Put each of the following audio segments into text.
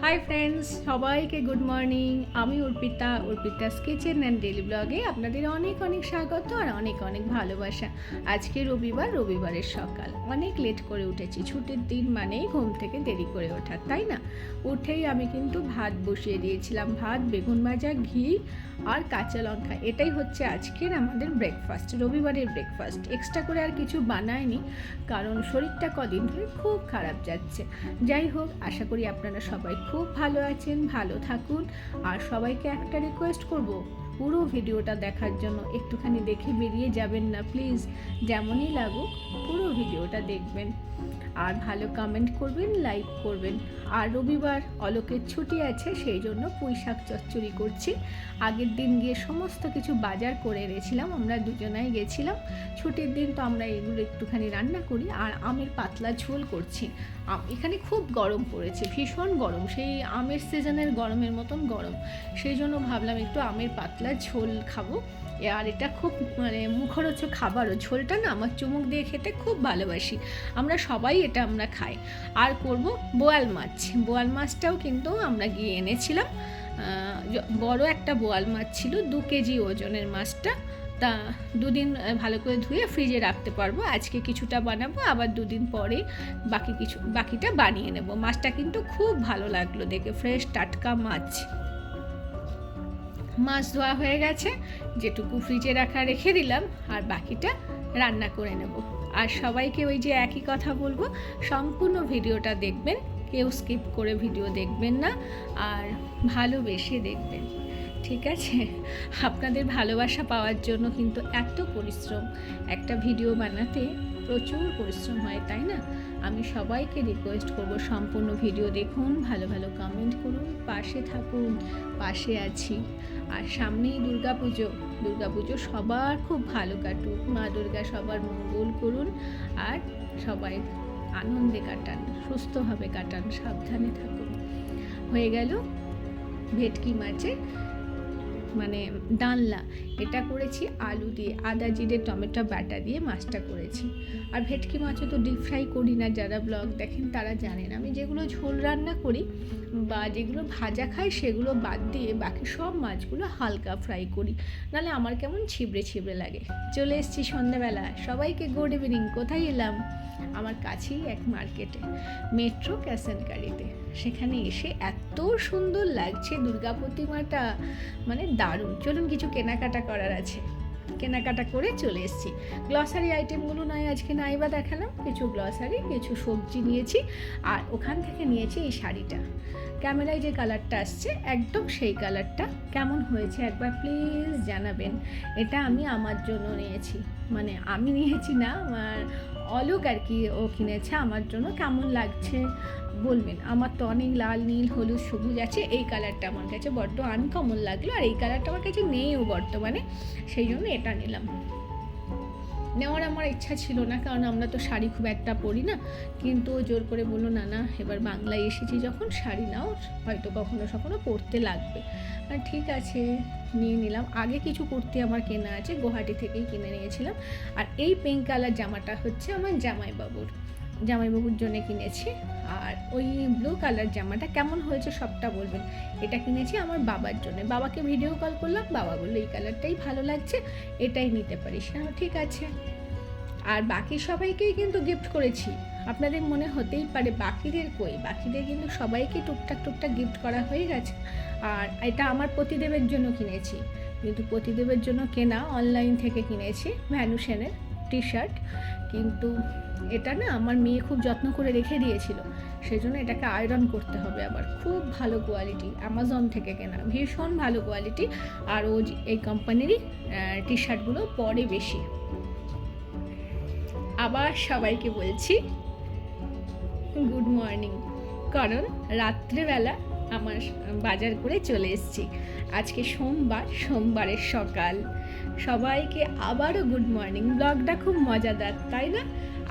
High friends সবাইকে good morning আমি Arpita, Arpita's kitchen and daily ব্লগে আপনাদের অনেক অনেক স্বাগত আর অনেক অনেক ভালোবাসা। আজকে রবিবার, রবিবারের সকাল। অনেক লেট করে উঠেছি। ছুটির দিন মানেই ঘুম থেকে দেরি করে ওঠা, তাই না? উঠেই আমি কিন্তু ভাত বসিয়ে দিয়েছিলাম। ভাত, বেগুন ভাজা, ঘি আর কাঁচা লঙ্কা। এটাই হচ্ছে আজকের আমাদের ব্রেকফাস্ট রবিবারের ব্রেকফাস্ট এক্সট্রা করে আর কিছু বানায়নি কারণ শরীরটা কদিন ধরে খুব খারাপ যাচ্ছে। যাই হোক, আশা করি আপনারা সবাই খুব ভালো আছেন, ভালো থাকুন। আর সবাইকে একটা রিকোয়েস্ট করব, পুরো ভিডিওটা দেখার জন্য একটুখানি দেখে বেরিয়ে যাবেন না প্লিজ যেমনই লাগুক, পুরো ভিডিওটা দেখবেন। আর ভালো কমেন্ট করবেন লাইক করবেন। আর রবিবার অলোকের ছুটি আছে, সেই জন্য পুঁই শাক চচ্চড়ি করছি। আগের দিন গিয়ে সমস্ত কিছু বাজার করে এনেছিলাম, আমরা দুজনাই গেছিলাম। ছুটির দিন তো আমরা এগুলো একটুখানি রান্না করি, আর আমের পাতলা ঝোল করছি। এখানে খুব গরম পড়েছে, ভীষণ গরম। সেই আমের সিজনের গরমের মতন গরম। সেই জন্য ভাবলাম একটু আমের পাতলা ঝোল খাব। আর এটা খুব মানে মুখরোচক খাবারও। ঝোলটা না আমার চুমুক দিয়ে খেতে খুব ভালোবাসি। আমরা সবাই এটা আমরা খাই। আর করব বোয়াল মাছ। বোয়াল মাছটাও কিন্তু আমরা গিয়ে এনেছিলাম। বড় একটা বোয়াল মাছ ছিল, দু কেজি ওজনের মাছটা। তা দুদিন ভালো করে ধুয়ে ফ্রিজে রাখতে পারব। আজকে কিছুটা বানাবো, আবার দুদিন পরে বাকি কিছু, বাকিটা বানিয়ে নেব। মাছটা কিন্তু খুব ভালো লাগল দেখে ফ্রেশ টাটকা মাছ। মাছ ধোয়া হয়ে গেছে, যেটুকু ফ্রিজে রাখা রেখে দিলাম, আর বাকিটা রান্না করে নেব। আর সবাইকে ওই যে একই কথা বলব, সম্পূর্ণ ভিডিওটা দেখবেন, কেউ স্কিপ করে ভিডিও দেখবেন না, আর ভালোবেসে দেখবেন। ঠিক আছে? আপনাদের ভালোবাসা পাওয়ার জন্য কিন্তু এত পরিশ্রম। একটা ভিডিও বানাতে প্রচুর পরিশ্রম হয়, তাই না? আমি সবাইকে রিকোয়েস্ট করব সম্পূর্ণ ভিডিও দেখুন, ভালো ভালো কমেন্ট করুন, পাশে থাকুন, পাশে আছি। আর সামনেই দুর্গা পুজো দুর্গা পুজো সবার খুব ভালো কাটুক। মা দুর্গা সবার মঙ্গল করুন আর সবাই আনন্দে কাটান, সুস্থভাবে কাটান, সাবধানে থাকুন। হয়ে গেল ভেটকি মাছের মানে ডালনা এটা করেছি আলু দিয়ে, আদা জিরে, টমেটো, বাটা দিয়ে মাছটা করেছি। আর ভেটকি মাছও তো ডিপ ফ্রাই করি না, যারা ব্লগ দেখেন তারা জানেন। আমি যেগুলো ঝোল রান্না করি বা যেগুলো ভাজা খাই সেগুলো বাদ দিয়ে বাকি সব মাছগুলো হালকা ফ্রাই করি। নাহলে আমার কেমন ছিবড়ে ছিবড়ে লাগে। চলে এসেছি সন্ধ্যাবেলা সবাইকে গুড ইভিনিং কোথায় এলাম? আমার কাছেই এক মার্কেটে মেট্রো ক্যাসেনকারিতে সেখানে এসে এত সুন্দর লাগছে দুর্গা প্রতিমাটা মানে দারুণ। চলুন কিছু কেনাকাটা করার আছে। কেনাকাটা করে চলে এসেছি। গ্লসারি আইটেমগুলো নয়, আজকে নাই বা দেখালাম। কিছু গ্লসারি কিছু সবজি নিয়েছি আর ওখান থেকে নিয়েছি এই শাড়িটা। ক্যামেরায় যে কালারটা আসছে, একদম সেই কালারটা কেমন হয়েছে একবার প্লিজ জানাবেন। এটা আমি আমার জন্য নিয়েছি। মানে আমি নিয়েছি না, আমার অলোক আর কি ও কিনেছে। আমার জন্য কেমন লাগছে বলবেন। আমার তো অনেক লাল, নীল, হলুদ, সবুজ আছে। এই কালারটা আমার কাছে বড্ড আনকমন লাগল। আর এই কালারটা আমার কাছে নেইও বর্তমানে। সেই জন্য এটা নিলাম। নেওয়ার আমার ইচ্ছা ছিল না, কারণ আমরা তো শাড়ি খুব একটা পরি না। কিন্তু জোর করে বলল, না না, এবার বাংলায় এসেছি যখন, শাড়ি নাও, হয়তো কখনো কখনো পরতে লাগবে। ঠিক আছে, নিয়ে নিলাম। আগে কিছু কুর্তি আমার কেনা আছে, গুয়াহাটি থেকেই কিনে নিয়েছিলাম। আর এই পিঙ্ক কালার জামাটা হচ্ছে আমার জামাইবাবুর। জামাইবাবুর জন্য কিনেছি। আর ওই ব্লু কালার জামাটা কেমন হয়েছে সবটা বলবেন? এটা কিনেছি আমার বাবার জন্য। বাবাকে ভিডিও কল করলাম, বাবা বলল, এই কালারটাই ভালো লাগছে, এটাই নিতে পারিস। হ্যাঁ ঠিক আছে। আর বাকি সবাইকেই কিন্তু গিফট করেছি। আপনাদের মনে হতেই পারে বাকিদের কই? বাকিদের কিন্তু সবাইকে টুকটাক টুকটাক গিফট করা হয়ে গেছে। আর এটা আমার পতিদেবের জন্য কিনেছি। কিন্তু পতিদেবের জন্য কেনা অনলাইন থেকে কিনেছি ভ্যানুশনের টি শার্ট কিন্তু এটা না আমার মেয়ে খুব যত্ন করে রেখে দিয়েছিল। সেজন্য এটাকে আয়রন করতে হবে আবার। খুব ভালো কোয়ালিটি অ্যামাজন থেকে কেনা। ভীষণ ভালো কোয়ালিটি আর ও এই কোম্পানিরই টি শার্টগুলো পরে বেশি। আবার সবাইকে বলছি গুড মর্নিং কারণ রাত্রেবেলা আমার বাজার করে চলে এসেছি। আজকে সোমবার, সোমবারের সকাল। সবাইকে আবারও গুড মর্নিং ব্লগটা খুব মজাদার, তাই না?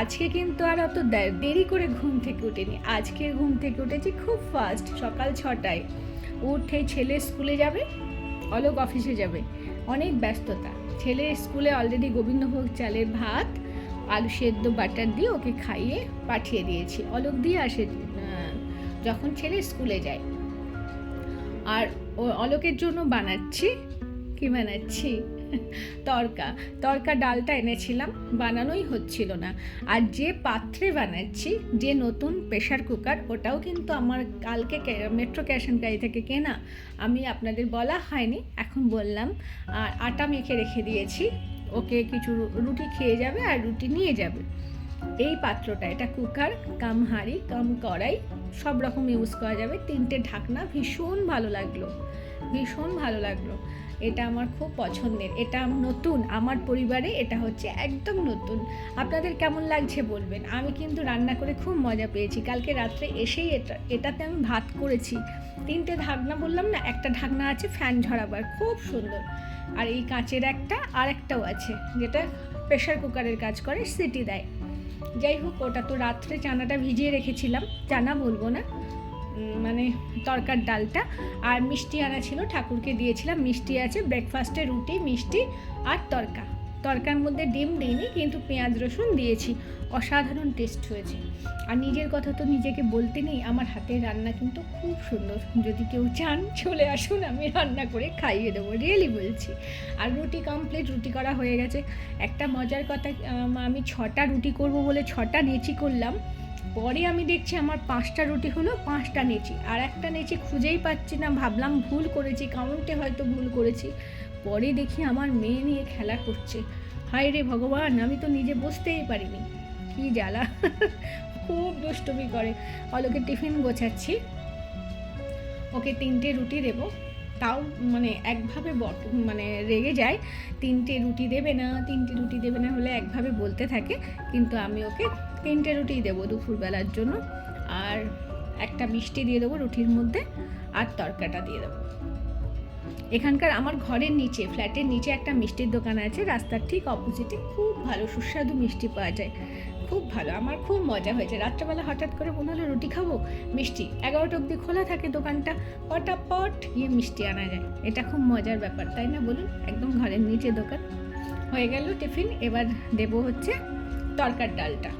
আজকে কিন্তু আর অত দেরি করে ঘুম থেকে উঠিনি। আজকে ঘুম থেকে উঠেছি খুব ফাস্ট সকাল ছটায়। উঠে ছেলে স্কুলে যাবে, অলোক অফিসে যাবে। অনেক ব্যস্ততা। ছেলে স্কুলে অলরেডি গোবিন্দভোগ চালের ভাত আলু সেদ্ধ বাটার দিয়ে ওকে খাইয়ে পাঠিয়ে দিয়েছি। অলোক দিয়ে আসে যখন ছেলে স্কুলে যায়। আর ও- অলোকের জন্য বানাচ্ছি, কি বানাচ্ছি? তরকা। তরকা ডালটা এনেছিলাম, বানানোই হচ্ছিল না। আর যে পাত্রে বানাচ্ছি, যে নতুন প্রেশার কুকার, ওটাও কিন্তু আমার কালকে মেট্রো ক্যাশ অ্যান্ড গাড়ি থেকে কেনা। আমি আপনাদের বলা হয়নি, এখন বললাম। আর আটা মেখে রেখে দিয়েছি। ওকে কিছু রুটি খেয়ে যাবে আর রুটি নিয়ে যাবে। এই পাত্রটা, এটা কুকার, কাম হাঁড়ি, কাম কড়াই, সব রকম ইউজ করা যাবে। তিনটে ঢাকনা, ভীষণ ভালো লাগল, ভীষণ ভালো লাগল। এটা আমার খুব পছন্দের, এটা নতুন, আমার পরিবারে এটা হচ্ছে একদম নতুন। আপনাদের কেমন লাগছে বলবেন? আমি কিন্তু রান্না করে খুব মজা পেয়েছি। কালকে রাত্রে এসেই এটা, এটাতে আমি ভাত করেছি। তিনটে ঢাকনা বললাম না, একটা ঢাকনা আছে ফ্যান ঝরাবার, খুব সুন্দর। আর এই কাঁচের একটা আর একটাও আছে, যেটা প্রেশার কুকারের কাজ করে সিটি দেয়। যাই হোক, ওটা তো রাত্রে চানাটা ভিজিয়ে রেখেছিলাম, চানা বলব না মানে তরকার ডালটা। আর মিষ্টি আনা ছিল, ঠাকুরকে দিয়েছিলাম, মিষ্টি আছে ব্রেকফাস্টে রুটি, মিষ্টি আর তরকা। তরকার মধ্যে ডিম দিইনি, কিন্তু পেঁয়াজ রসুন দিয়েছি। অসাধারণ টেস্ট হয়েছে। আর নিজের কথা তো নিজেকে বলতে নেই, আমার হাতের রান্না কিন্তু খুব সুন্দর। যদি কেউ চান, চলে আসুন, আমি রান্না করে খাইয়ে দেবো রিয়েলি বলছি। আর রুটি কমপ্লিট রুটি করা হয়ে গেছে। একটা মজার কথা, আমি ছটা রুটি করব বলে ছটা নেচি করলাম। পরে আমি দেখছি আমার পাঁচটা রুটি হলো পাঁচটা নেচি। আর একটা নেচি খুঁজেই পাচ্ছি না, ভাবলাম ভুল করেছি কাউন্টে হয়তো ভুল করেছি। পরে দেখি আমার মেয়ে নিয়ে খেলা করছে। হায় রে ভগবান, আমি তো নিজে বসতেই পারিনি। কি জ্বালা। খুব দুষ্টুমি করে। অলোকে টিফিন গোছাচ্ছি। ওকে তিনটে রুটি দেব। তাও মানে একভাবে মানে রেগে যায়। তিনটে রুটি দেবে না, তিনটে রুটি দেবে না হলে একভাবে বলতে থাকে। কিন্তু আমি ওকে তিনটে রুটি দেবো দুপুরবেলার জন্য। আর একটা মিষ্টি দিয়ে দেবো রুটির মধ্যে। আর তরকাটা দিয়ে দেবো। এখানকার আমার ঘরের নিচে, ফ্ল্যাটের নিচে একটা মিষ্টির দোকান আছে, রাস্তার ঠিক অপোজিটে খুব ভালো, সুস্বাদু মিষ্টি পাওয়া যায়। খুব ভালো, আমার খুব মজা হয়েছে। রাত্রেবেলা হঠাৎ করে মনে হলো, রুটি খাব? মিষ্টি। এগারোটা অবধি খোলা থাকে দোকানটা, পটাপট গিয়ে মিষ্টি আনা যায়। এটা খুব মজার ব্যাপার, তাই না বলুন? একদম ঘরের নিচে দোকান। হয়ে গেল টিফিন, এবার দেবো হচ্ছে তরকার ডালটা।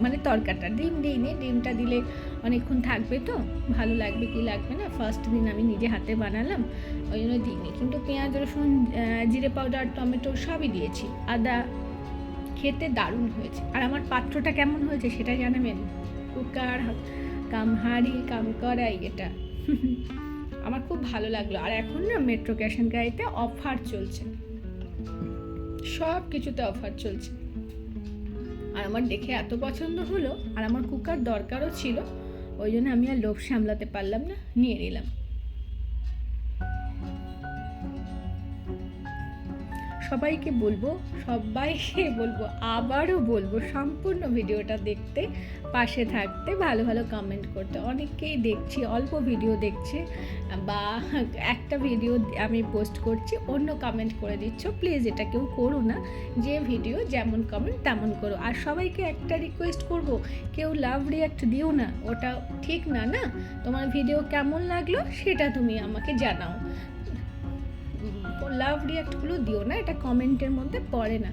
মানে তরকাটা ডিম দিইনি ডিমটা দিলে অনেকক্ষণ থাকবে তো, ভালো লাগবে কি লাগবে না। ফার্স্ট দিন আমি নিজে হাতে বানালাম, ওই জন্য দিইনি। কিন্তু পেঁয়াজ, রসুন জিরে পাউডার টমেটো সবই দিয়েছি। আদা খেতে দারুণ হয়েছে। আর আমার পাত্রটা কেমন হয়েছে সেটা জানাবেন? কুকার কাম হাঁড়ি কাম কড়াই এটা। আমার খুব ভালো লাগল। আর এখন না মেট্রো ক্যাশন গাড়িতে অফার চলছে। সব কিছুতে অফার চলছে। আর আমার দেখে এত পছন্দ হলো, আর আমার কুকার দরকারও ছিল। ওই জন্য আমি আর লোভ সামলাতে পারলাম না, নিয়ে নিলাম। সবাইকে বলব সবাইকে বলব, আবারও বলব, সম্পূর্ণ ভিডিওটা দেখতে পাশে থাকতে ভালো ভালো কমেন্ট করতে। অনেকেই দেখছি, অল্প ভিডিও দেখছে, বা একটা ভিডিও আমি পোস্ট করছি, অন্য কমেন্ট করে দিচ্ছ। প্লিজ এটা কেউ করো না, যে ভিডিও যেমন কমেন্ট তেমন করো। আর সবাইকে একটা রিকোয়েস্ট করব, কেউ লাভ রিয়াক্ট দিও না, ওটা ঠিক না না? তোমার ভিডিও কেমন লাগল সেটা তুমি আমাকে জানাও। লাভ রিয়াক্টগুলো দিও না, এটা কমেন্টের মধ্যে পড়ে না।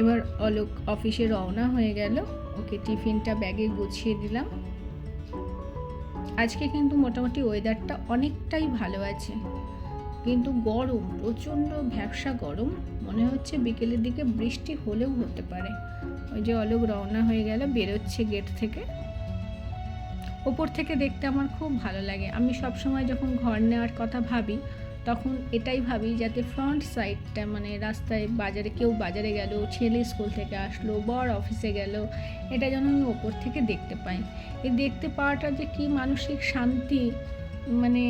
এবার অলোক অফিসে রওনা হয়ে গেল। ওকে টিফিনটা ব্যাগে গুছিয়ে দিলাম। আজকে কিন্তু মোটামুটি ওয়েদারটা অনেকটাই ভালো আছে। কিন্তু গরম, প্রচণ্ড ভ্যাবসা গরম, মনে হচ্ছে বিকেলের দিকে বৃষ্টি হলেও হতে পারে। ওই যে অলোক রওনা হয়ে গেল, বেরোচ্ছে গেট থেকে। ওপর থেকে দেখতে আমার খুব ভালো লাগে। আমি সব সময় যখন ঘর নেওয়ার কথা ভাবি তখন এটাই ভাবি যাতে ফ্রন্ট সাইডটা মানে রাস্তায় বাজারে কেউ বাজারে গেল, ছেলে স্কুল থেকে আসলো, বর অফিসে গেল, এটা যেন আমি ওপর থেকে দেখতে পাই। এই দেখতে পাওয়াটা যে কি মানসিক শান্তি মানে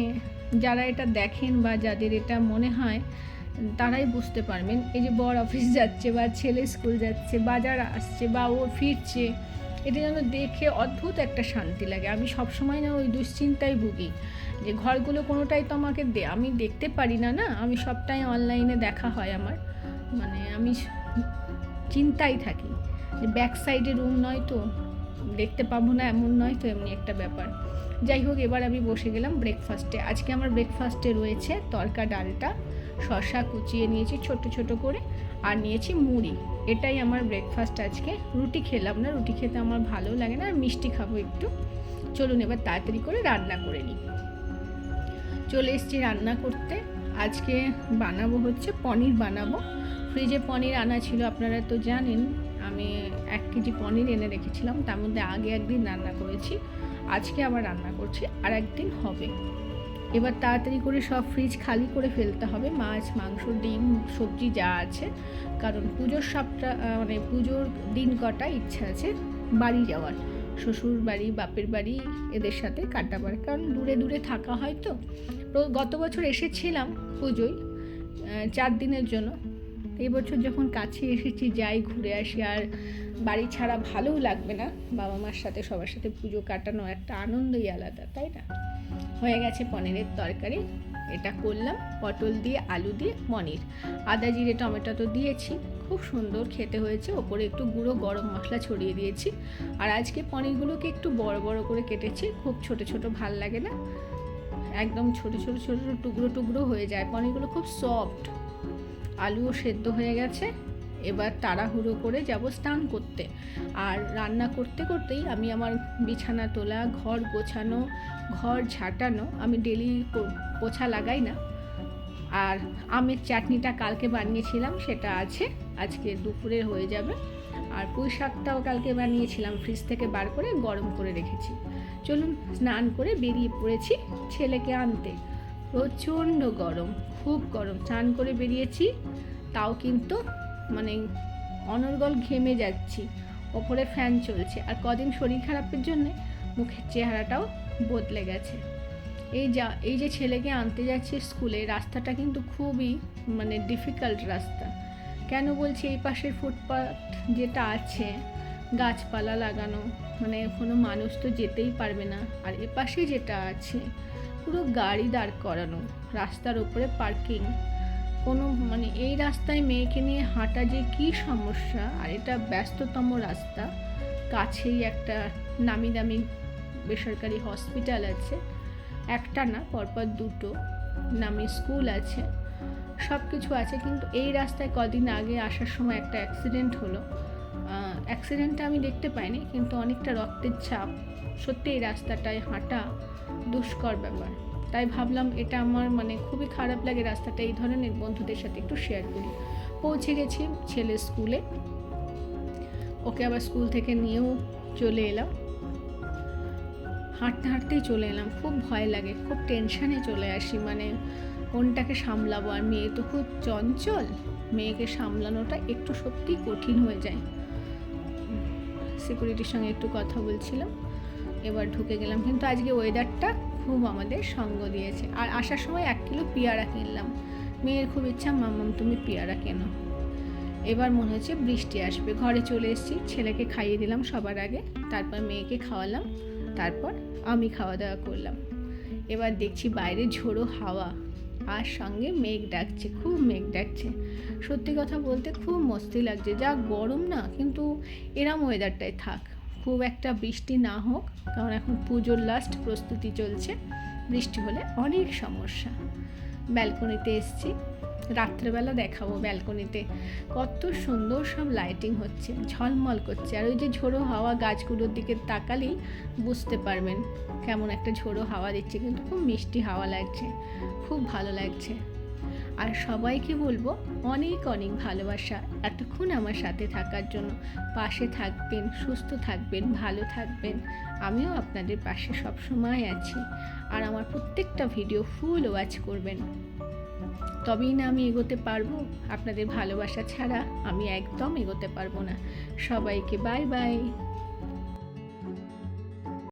যারা এটা দেখেন বা যাদের এটা মনে হয়, তারাই বুঝতে পারবেন। এই যে বর অফিস যাচ্ছে বা ছেলে স্কুল যাচ্ছে, বাজার আসছে বা ও ফিরছে এটা যেন দেখে অদ্ভুত একটা শান্তি লাগে। আমি সবসময় না ওই দুশ্চিন্তায় ভুগি যে ঘরগুলো কোনোটাই তো আমাকে দে, আমি দেখতে পারি না না, আমি সবটাই অনলাইনে দেখা হয় আমার। মানে আমি চিন্তায় থাকি যে ব্যাক সাইডে রুম নয় তো, দেখতে পাবো না, এমন নয় তো, এমনি একটা ব্যাপার। যাই হোক, এবার আমি বসে গেলাম ব্রেকফাস্টে আজকে আমার ব্রেকফাস্টে রয়েছে তরকা ডালটা শশা কুচিয়ে নিয়েছি ছোট ছোট করে। আর নিয়েছি মুড়ি। এটাই আমার ব্রেকফাস্ট আজকে। রুটি খেলাম না, রুটি খেতে আমার ভালো লাগে না, আর মিষ্টি খাব একটু। চলুন এবার তাড়াতাড়ি করে রান্না করে নিই। চলে এসেছি রান্না করতে। আজকে বানাবো হচ্ছে পনির বানাবো। ফ্রিজে পনির আনা ছিল, আপনারা তো জানেন। আমি এক কেজি পনির এনে রেখেছিলাম, তার মধ্যে আগে একদিন রান্না করেছি। আজকে আবার রান্না করছি আর একদিন হবে। এবার তাড়াতাড়ি করে সব ফ্রিজ খালি করে ফেলতে হবে। মাছ, মাংস, ডিম, সবজি যা আছে। কারণ পুজোর সবটা মানে পুজোর দিন কটা ইচ্ছা আছে বাড়ি যাওয়ার। শ্বশুর বাড়ি, বাপের বাড়ি এদের সাথে কাটাবার। কারণ দূরে দূরে থাকা হয় তো। গত বছর এসেছিলাম পুজোয় চার দিনের জন্য। এই বছর যখন কাছে এসেছি, যাই ঘুরে আসি, আর বাড়ি ছাড়া ভালোও লাগবে না। বাবা মার সাথে, সবার সাথে পুজো কাটানো একটা আনন্দই আলাদা, তাই না? হয়ে গেছে পনিরের তরকারি, এটা করলাম। পটল দিয়ে, আলু দিয়ে, পনির। আদা, জিরে, টমেটো তো দিয়েছি। খুব সুন্দর খেতে হয়েছে। ওপরে একটু গুঁড়ো গরম মশলা ছড়িয়ে দিয়েছি। আর আজকে পনিরগুলোকে একটু বড় বড় করে কেটেছি। খুব ছোট ছোট ভালো লাগে না। একদম ছোট ছোট ছোট ছোট টুকরো টুকরো হয়ে যায়। পনিরগুলো খুব সফট আলুও সেদ্ধ হয়ে গেছে। এবার তাড়াহুড়ো করে যাব স্নান করতে। আর রান্না করতে করতেই আমি আমার বিছানা তোলা, ঘর গোছানো, ঘর ঝাঁটানো আমি ডেলি পোছা লাগাই না। আর আমের চাটনিটা কালকে বানিয়েছিলাম, সেটা আছে। আজকে দুপুরে হয়ে যাবে। আর পুঁই শাকটাও কালকে বানিয়েছিলাম, ফ্রিজ থেকে বার করে গরম করে রেখেছি। চলুন স্নান করে বেরিয়ে পড়েছি ছেলেকে আনতে। প্রচণ্ড গরম। খুব গরম। স্নান করে বেরিয়েছি, তাও কিন্তু মানে অনর্গল ঘেমে যাচ্ছি। ওপরে ফ্যান চলছে। আর কদিন শরীর খারাপের জন্যে মুখের চেহারাটাও বদলে গেছে। এই যা, এই যে ছেলেকে আনতে যাচ্ছি স্কুলে, রাস্তাটা কিন্তু খুবই মানে ডিফিকাল্ট রাস্তা। কেন বলছি এই পাশের ফুটপাথ যেটা আছে, গাছপালা লাগানো মানে কোনো মানুষ তো যেতেই পারবে না। আর এপাশে যেটা আছে পুরো গাড়ি দাঁড় করানো, রাস্তার উপরে পার্কিং কোনো মানে এই রাস্তায় মেয়েকে নিয়ে হাঁটা যে কী সমস্যা, আর এটা ব্যস্ততম রাস্তা। কাছেই একটা নামি দামি বেসরকারি হসপিটাল আছে। একটা না, পরপর দুটো নামি স্কুল আছে। সব কিছু আছে, কিন্তু এই রাস্তায় কদিন আগে আসার সময় একটা অ্যাক্সিডেন্ট হলো। অ্যাক্সিডেন্টটা আমি দেখতে পাইনি, কিন্তু অনেকটা রক্তের ছাপ। সত্যি এই রাস্তাটায় হাঁটা দুষ্কর ব্যাপার। তাই ভাবলাম এটা আমার মানে খুবই খারাপ লাগে রাস্তাটা, এই ধরনের বন্ধুদের সাথে একটু শেয়ার করি। পৌঁছে গেছি ছেলে স্কুলে ওকে আবার স্কুল থেকে নিয়েও চলে এলাম। হাঁটতে হাঁটতেই চলে এলাম, খুব ভয় লাগে, খুব টেনশানে চলে আসি। মানে কোনটাকে সামলাবো আর মেয়ে তো খুব চঞ্চল, মেয়েকে সামলানোটা একটু সত্যিই কঠিন হয়ে যায়। সিকিউরিটির সঙ্গে একটু কথা বলছিলাম, এবার ঢুকে গেলাম। কিন্তু আজকে ওয়েদারটা খুব আমাদের সঙ্গ দিয়েছে। আর আসার সময় এক কিলো পেয়ারা কিনলাম। মেয়ের খুব ইচ্ছা মামাম তুমি পেয়ারা কেনো। এবার মনে হচ্ছে বৃষ্টি আসবে। ঘরে চলে এসেছি, ছেলেকে খাইয়ে দিলাম সবার আগে, তারপর মেয়েকে খাওয়ালাম, তারপর আমি খাওয়া দাওয়া করলাম। এবার দেখছি বাইরে ঝোড়ো হাওয়া। আর সঙ্গে মেঘ ডাকছে, খুব মেঘ ডাকছে। সত্যি কথা বলতে খুব মস্তি লাগছে, যা গরম না, কিন্তু এরম ওয়েদারটাই থাক। খুব একটা বৃষ্টি না হোক, কারণ এখন পুজোর লাস্ট প্রস্তুতি চলছে। বৃষ্টি হলে অনেক সমস্যা। ব্যালকনিতে এসছি। রাত্রেবেলা দেখাবো ব্যালকনিতে। কত সুন্দর সব লাইটিং হচ্ছে, ঝলমল করছে। আর ওই যে ঝোড়ো হাওয়া গাছগুলোর দিকে তাকালেই বুঝতে পারবেন কেমন একটা ঝোড়ো হাওয়া দিচ্ছে। কিন্তু খুব মিষ্টি হাওয়া লাগছে, খুব ভালো লাগছে। আর সবাইকে বলব, অনেক অনেক ভালোবাসা। এতক্ষণ আমার সাথে থাকার জন্য। পাশে থাকবেন, সুস্থ থাকবেন, ভালো থাকবেন। আমিও আপনাদের পাশে সব সময় আছি। আর আমার প্রত্যেকটা ভিডিও ফুল ওয়াচ করবেন। তবেই না আমি এগোতে পারব? আপনাদের ভালোবাসা ছাড়া আমি একদম এগোতে পারব না। সবাইকে বাই বাই।